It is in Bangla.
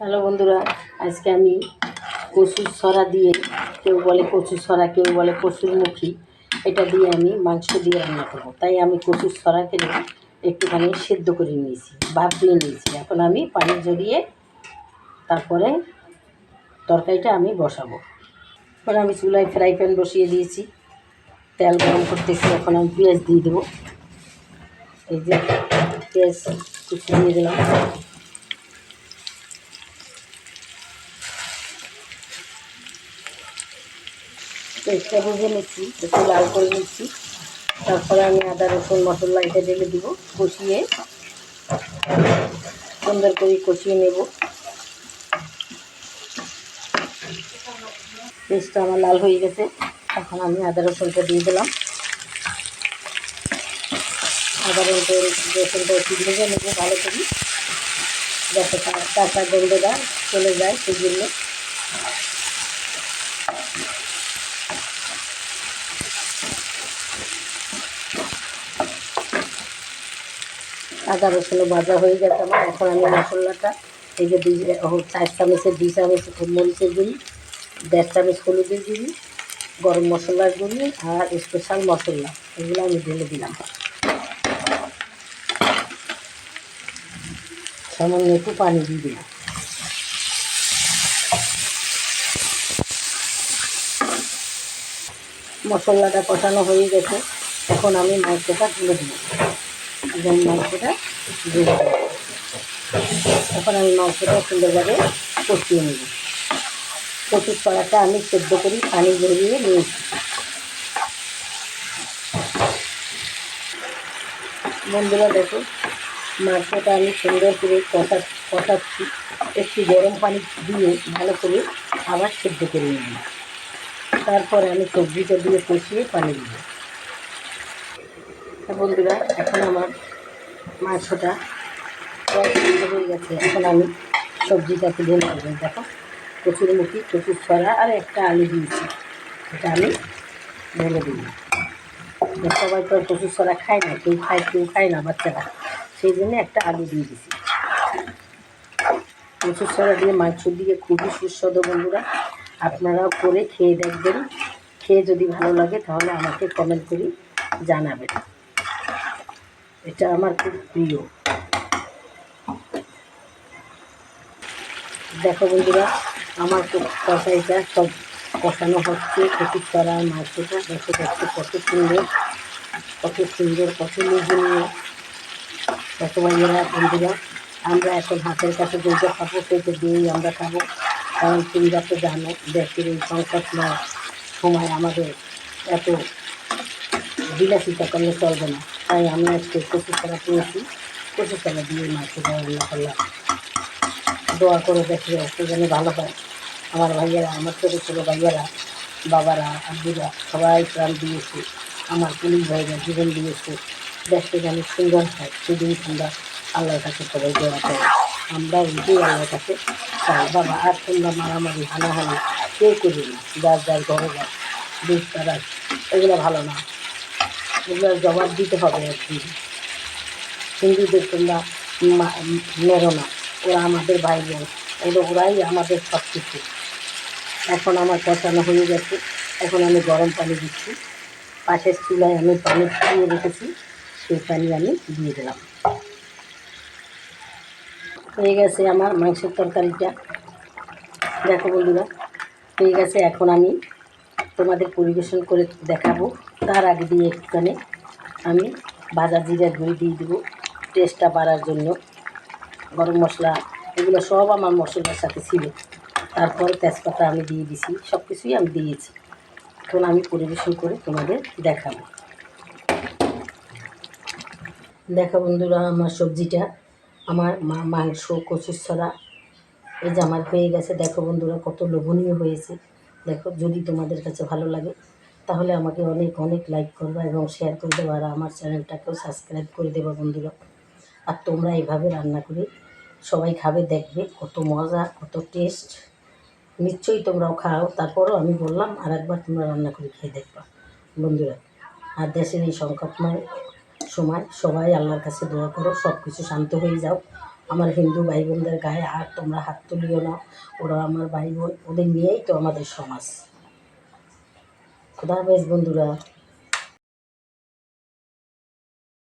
হ্যালো বন্ধুরা, আজকে আমি কচুর ছড়া দিয়ে, কেউ বলে কচুর ছড়া কেউ বলে কচুর এটা দিয়ে আমি মাংস দিয়ে রান্না করব। তাই আমি কচুর কেটে একটুখানি সেদ্ধ করে নিয়েছি, ভাপ দিয়ে নিয়েছি। এখন আমি পানি জড়িয়ে তারপরে তরকারিটা আমি বসাবো। এবার আমি চুলায় ফ্রাই প্যান বসিয়ে দিয়েছি। তেল গরম করতেছি, এখন আমি পেঁয়াজ দিয়ে দেবো। এই যে পেঁয়াজ দিয়ে দিলাম। পেঁয়াজটা ভেজে নিচ্ছি, একটু লাল করে নিচ্ছি। তারপরে আমি আদা, রসুন মশলা এটা ঢেলে দিব, কষিয়ে। সুন্দর করে কষিয়ে নেব। পেস্টটা আমার লাল হয়ে গেছে। এখন আমি আদা, রসুনটা দিয়ে দিলাম। আদা, রসুন, রসুনটা একটু ভেজে নেব ভালো করে, যাতে কাঁচা গন্ধটা চলে যায় সেই আদা রসুন ভাজা হয়ে গেছে আমার। এখন আমি মশলাটা, এই যে দুই চার চামচের, দুই চামচ মরিচের গুঁড়ি, দেড় চামচ হলুদের গুঁড়ি, গরম মশলার গুঁড়ি আর স্পেশাল মশলা, এগুলো আমি ঢেলে দিলাম। সামান্য একটু পানি দিয়ে দিলাম। মশলাটা কষানো হয়ে গেছে। এখন আমি মাংসটা তুলে দিব এবং মাংসটা দিয়ে এখন আমি মাংসটা সুন্দরভাবে কষিয়ে নেব। কচুর ছড়াটা আমি সেদ্ধ করি, পানি ঝরিয়ে নিয়েছি। বন্ধুরা দেখো, মাংসটা আমি সুন্দর করে কষা, কষাচ্ছি। একটু গরম পানি দিয়ে ভালো করে আবার সেদ্ধ করে নেব। তারপরে আমি সবজিটা দিয়ে কষিয়ে পানি তা বন্ধুরা, এখন আমার মাংসটা হয়ে গেছে। এখন আমি সবজিটাকে ঢেলে দেবো দেখো। কচুর মুখি, কচুর ছড়া আর একটা আলু দিয়েছি। এটা আমি ঢেলে দিই সবাই তো আর কচুর ছড়া খায় না, কেউ খায় কেউ খায় না বাচ্চারা। সেই জন্য একটা আলু দিয়ে দিছি। কচুর ছড়া দিয়ে মাংস দিয়ে খুবই সুস্বাদু বন্ধুরা। আপনারাও করে খেয়ে দেখবেন। খেয়ে যদি ভালো লাগে তাহলে আমাকে কমেন্ট করে জানাবেন। এটা আমার খুব প্রিয়। দেখো বন্ধুরা, আমার তরকারিটা সব কষানো হচ্ছে, কচুর ছড়া মাংসটা দেখো দেখতে কত সুন্দর কত সুন্দর কত লোভনীয় দেখো ভাইয়েরা, বন্ধুরা, আমরা এখন হাতের কাছে দুইটা খাব পেটে দিয়েই আমরা খাব। কারণ তোমরা তো জানো, দেশের এই সংকটময় সময় আমাদের এত বিলাসিতা করলে চলবে না। তাই আমি আজকে কচু ছাড়া পেয়েছি কচু ছাড়া দিয়ে মাংসটা রান্না করলাম। দোয়া করে দেখি একটু যেন ভালো হয়। আমার ভাইয়েরা, আমার ছোটো ছোটো ভাইয়েরা, বাবারা, আব্বুরা সবাই প্রাণ দিয়েছে। আমার পুলিশ ভাইরা জীবন দিয়েছে। দেশটা যেন সুন্দর হয় সেদিন তোমরা আল্লাহর কাছে সবাই দোয়া করো। আমরা এটাই আল্লাহর কাছে। চাই বাবা, আর তোমরা মারামারি, হানাহানি কেউ করি না। যার যার ঘরে যার দুধ তারা এগুলো ভালো না। এগুলোর জবাব দিতে হবে একদিন হিন্দুদের তোমরা মেরো না, ওরা আমাদের ভাই বোন, ওরা, ওরাই আমাদের সব কিছু এখন আমার কষানো হয়ে গেছে, এখন আমি গরম পানি দিচ্ছি। পাশের চুলায় আমি পানি ফুটিয়ে রেখেছি, সেই পানি আমি দিয়ে দিলাম। হয়ে গেছে আমার মাংসের তরকারিটা। দেখো বন্ধুরা, হয়ে গেছে, এখন আমি তোমাদের পরিবেশন করে দেখাবো। তার আগে দিয়ে একটুখানি আমি ভাজা জিরার গুঁড়ি দিয়ে দেবো টেস্টটা বাড়ার জন্য। গরম মশলা, এগুলো সব আমার মশলার সাথে ছিল। তারপর তেজপাতা আমি দিয়ে দিছি সব কিছুই আমি দিয়েছি। এখন আমি পরিবেশন করে তোমাদের দেখাবো। দেখা বন্ধুরা, আমার সবজিটা, আমার মা মাংস কচুর ছড়া এই যে আমার হয়ে গেছে। দেখো বন্ধুরা, কত লোভনীয় হয়েছে। দেখো যদি তোমাদের কাছে ভালো লাগে, তাহলে আমাকে অনেক অনেক লাইক করবা এবং শেয়ার করে দেবো আর আমার চ্যানেলটাকেও সাবস্ক্রাইব করে দেবো বন্ধুরা। আর তোমরা এইভাবে রান্না করে সবাই খাবে, দেখবে কত মজা, কত টেস্ট নিশ্চয়ই তোমরাও খাও। তারপরও আমি বললাম আর একবার তোমরা রান্না করে খেয়ে দেখবা বন্ধুরা। আর দেশের এই সংকটময় সময় সবাই আল্লাহর কাছে দোয়া করো সব কিছু শান্ত হয়ে যাও। আমার হিন্দু ভাই বোনদের গায়ে আর তোমরা হাত তুলিও না। ওরা আমার ভাই বোন ওদের নিয়েই তো আমাদের সমাজ। খোদা বেশ বন্ধুরা।